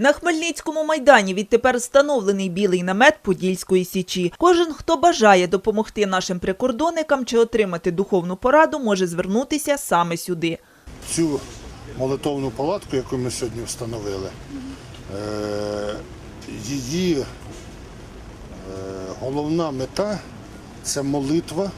На Хмельницькому майдані відтепер встановлений білий намет Подільської січі. Кожен, хто бажає допомогти нашим прикордонникам чи отримати духовну пораду, може звернутися саме сюди. цю молитовну палатку, яку ми сьогодні встановили, е, її е, головна мета це молитва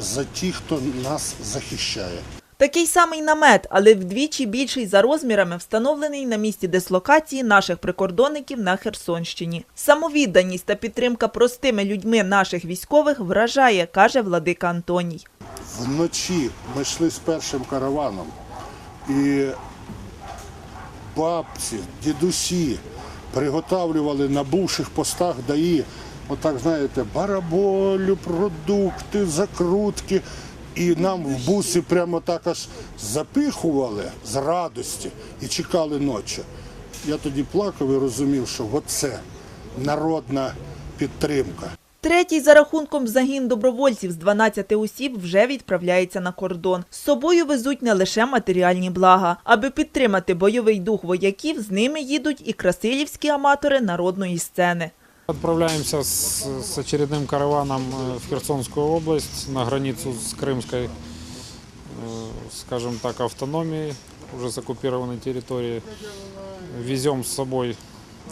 за ті, хто нас захищає. Такий самий намет, але вдвічі більший за розмірами, встановлений на місці дислокації наших прикордонників на Херсонщині. Самовідданість та підтримка простими людьми наших військових вражає, каже владика Антоній. Вночі ми йшли з першим караваном, і бабці, дідусі приготавлювали на бувших постах ДАІ, отак, знаєте, бараболю, продукти, закрутки. І нам в бусі прямо так аж запихували з радості і чекали ночі. Я тоді плакав і розумів, що оце народна підтримка. Третій за рахунком загін добровольців з 12 осіб вже відправляється на кордон. З собою везуть не лише матеріальні блага. Аби підтримати бойовий дух вояків, з ними їдуть і красилівські аматори народної сцени. Отправляемся с, с очередным караваном э, в Херсонскую область на границу с крымской, э, скажем так, автономией, уже с оккупированной территории. Везем с собой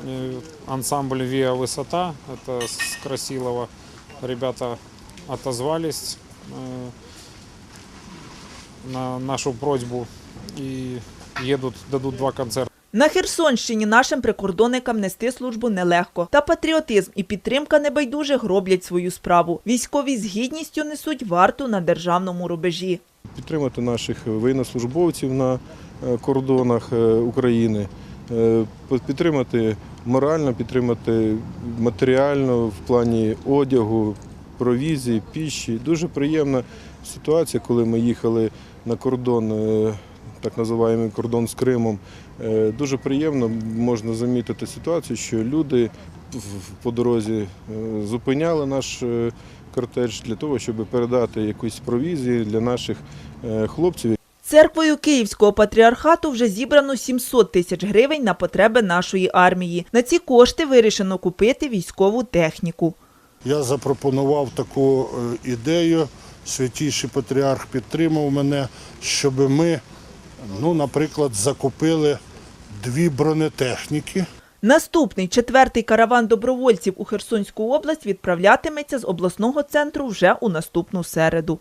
э, ансамбль «Виа Высота», это с Красилова. Ребята отозвались на нашу просьбу и едут, дадут два концерта. На Херсонщині нашим прикордонникам нести службу нелегко. Та патріотизм і підтримка небайдужих роблять свою справу. Військові з гідністю несуть варту на державному рубежі. підтримати наших воєннослужбовців на е, кордонах е, України, е, підтримати морально, підтримати матеріально в плані одягу, провізії, піші. Дуже приємна ситуація, коли ми їхали на кордон, так називаємо кордон з Кримом. Е, Дуже приємно можна замітити ситуацію, що люди по дорозі е, зупиняли наш е, кортеж для того, щоб передати якусь провізії для наших хлопців, Церквою Київського патріархату вже зібрано 700 тисяч гривень на потреби нашої армії. На ці кошти вирішено купити військову техніку. Я запропонував таку ідею. Святійший патріарх підтримав мене, щоб ми, ну, наприклад, закупили дві бронетехніки. Наступний четвертий караван добровольців у Херсонську область відправлятиметься з обласного центру вже у наступну середу.